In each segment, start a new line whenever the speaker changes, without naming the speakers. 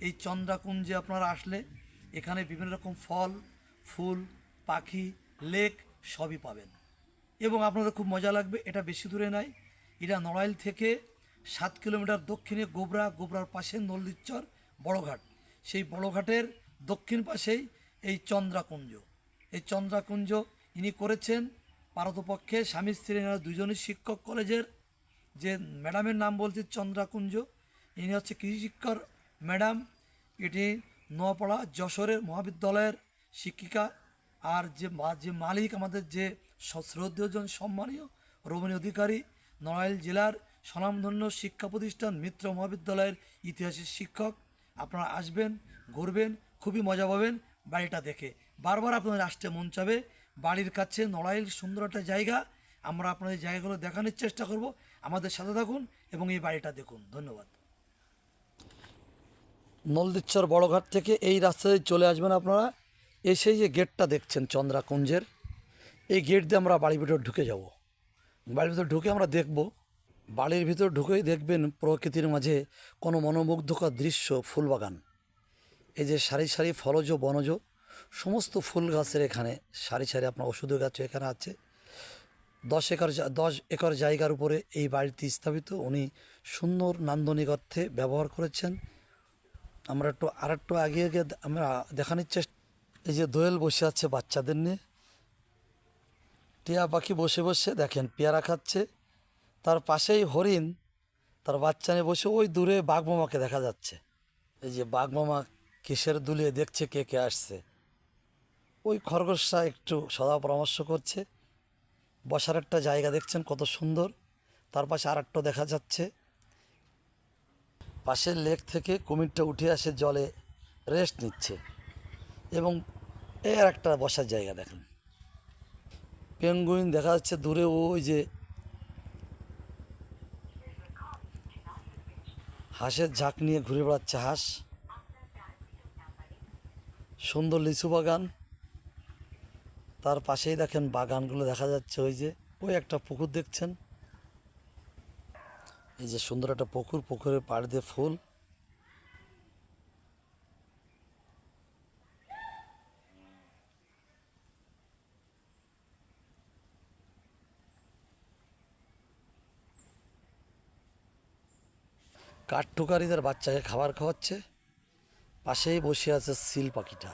এই চন্দ্রাকুঞ্জে আপনারা আসলে এখানে বিভিন্ন রকম ফল, ফুল, পাখি, লেক সবই পাবেন। এবং আপনাদের খুব মজা লাগবে, এটা বেশি দূরে নয় এটা নড়াইল থেকে সাত কিলোমিটার দক্ষিণে গোবরা, গোবরার পাশে নলদিচ্চর বড়ঘাট। সেই বড়ঘাটের দক্ষিণ পাশেই এই চন্দ্রাকুঞ্জ। এই চন্দ্রাকুঞ্জ ইনি করেছেন পারতপক্ষে স্বামী, স্ত্রী এনারা দুজনই শিক্ষক কলেজের। যে ম্যাডামের নাম বলছে চন্দ্রাকুঞ্জ, ইনি হচ্ছে কৃষি শিক্ষার ম্যাডাম, এটি নোয়াপাড়া যশোরের মহাবিদ্যালয়ের শিক্ষিকা আর যে যে মালিক আমাদের যে শ্রদ্ধেয়জন সম্মানীয় রমণী অধিকারী, নড়াইল জেলার স্বনামধন্য শিক্ষা প্রতিষ্ঠান মিত্র মহাবিদ্যালয়ের ইতিহাসের শিক্ষক। আপনারা আসবেন, ঘুরবেন, খুবই মজা পাবেন বাড়িটা দেখে। বারবার আপনাদের আসতে মন চাবে। বাড়ির কাছে নড়াইল সুন্দর একটা জায়গা। আমরা আপনাদের জায়গাগুলো দেখানোর চেষ্টা করব। আমাদের সাথে থাকুন এবং এই বাড়িটা দেখুন। ধন্যবাদ। নলদিচ্ছর বড়ঘাট থেকে এই রাস্তায় চলে আসবেন আপনারা। এসে যে গেটটা দেখছেন চন্দ্রাকুঞ্জের, এই গেট দিয়ে আমরা বাড়ির ভিতর ঢুকে যাব। বাড়ির ভিতর ঢুকে আমরা দেখব, বাড়ির ভিতর ঢুকেই দেখবেন প্রকৃতির মাঝে কোনো মনোমুগ্ধকর দৃশ্য, ফুলবাগান। এই যে সারি সারি ফলজ, বনজ, সমস্ত ফুল গাছের এখানে সারি সারি আপনার ওষুধের গাছ এখানে আছে। দশ একর দশ একর জায়গার উপরে এই বাড়িটি স্থাপিত। উনি সুন্দর নান্দনিক অর্থে ব্যবহার করেছেন। আমরা একটু আর একটু আগে আগে আমরা দেখানোর চেষ্টা এই যে দোয়েল বসে আছে বাচ্চাদের নিয়ে। টিয়া পাখি বসে বসে দেখেন, পেয়ারা খাচ্ছে। তার পাশেই হরিণ, তার বাচ্চা নিয়ে বসে ওই দূরে বাঘমামাকে দেখা যাচ্ছে। এই যে বাঘমামা কিসের দুলিয়ে দেখছে, কে কে আসছে। ওই খরগোশটা একটু সদা পরামর্শ করছে। বসার একটা জায়গা দেখছেন কত সুন্দর। তার পাশে আর একটা দেখা যাচ্ছে। পাশের লেক থেকে কুমিরটা উঠে আসে জলে রেস্ট নিচ্ছে। এবং এর একটা বসার জায়গা দেখেন। পেঙ্গুইন দেখা যাচ্ছে দূরে, ওই যে হাঁসের ঝাঁক নিয়ে ঘুরে বেড়াচ্ছে হাঁস। সুন্দর লিচু বাগান। তার পাশেই দেখেন বাগানগুলো দেখা যাচ্ছে, ওই যে ওই একটা পুকুর দেখছেন। এই যে সুন্দর একটা পুকুর, পুকুরের পাড় দিয়ে ফুল। কাঠঠোকারিদের বাচ্চাকে খাবার খাওয়াচ্ছে। পাশেই বসে আছে সিল পাখিটা।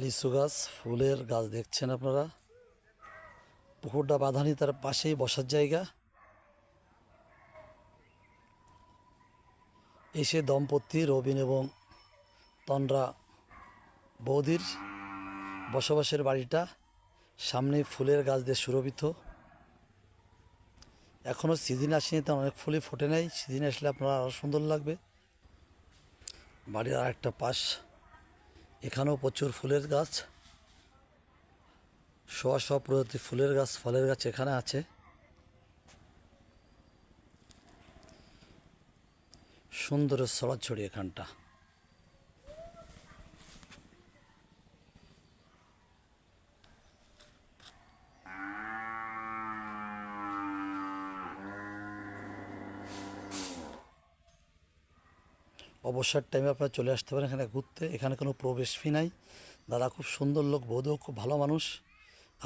লিচু গাছ, ফুলের গাছ দেখছেন আপনারা? পুকুরটা বাঁধানি তার পাশেই বসার জায়গা। এসে দম্পতি, রবিন এবং তন্দ্রা বৌদির বসবাসের বাড়িটা সামনে ফুলের গাছ দিয়ে সুরভিত। এখনও সিজন আসেনি তো অনেক ফুলই ফোটে নাই। সিজন আসলে আপনার আরও সুন্দর লাগবে। বাড়ির আর একটা পাশ। এখানেও প্রচুর ফুলের গাছ। শোয়া শোয়া প্রজাতির ফুলের গাছ, ফলের গাছ এখানে আছে। সুন্দর ছড়াছড়ি এখানটা। অবসর টাইমে আপনারা চলে আসতে পারেন এখানে ঘুরতে। এখানে কোনো প্রবেশ ফি নাই। দাদা খুব সুন্দর লোক, বৌদিও খুব ভালো মানুষ।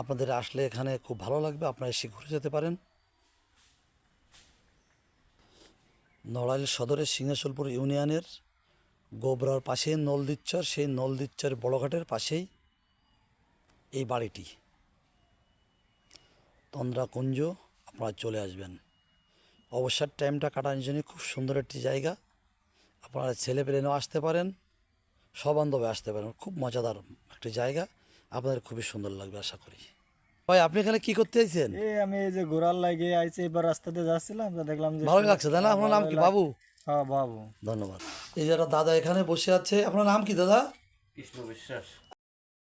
আপনাদের আসলে এখানে খুব ভালো লাগবে, আপনারা এসে ঘুরে যেতে পারেন। নড়াইল সদরের সিংহাসলপুর ইউনিয়নের গোবরার পাশে নলদিচ্চর সেই নলদিচ্চর বড়ঘাটের পাশেই এই বাড়িটি। তন্দ্রাকুঞ্জ, আপনারা চলে আসবেন। অবসর টাইমটা কাটানোর জন্য খুব সুন্দর একটি জায়গা। আপনারা ছেলে পেলেও আসতে পারেন সবান্ধবে আসতে পারেন, খুব মজাদার একটি জায়গা। আপনাদের খুবই সুন্দর লাগবে আশা করি। ভাই আপনি এখানে কি করতে আইছেন?
এই আমি এই যে ঘোরার লাগে আইছি এবার রাস্তাতে যাচ্ছিলাম তো দেখলাম যে
ভালো লাগছে দাদা আপনার নাম কি বাবু?
হ্যাঁ বাবু।
ধন্যবাদ। এই যারা দাদা এখানে বসে আছে আপনার নাম কি দাদা?
কৃষ্ণ বিশ্বাস।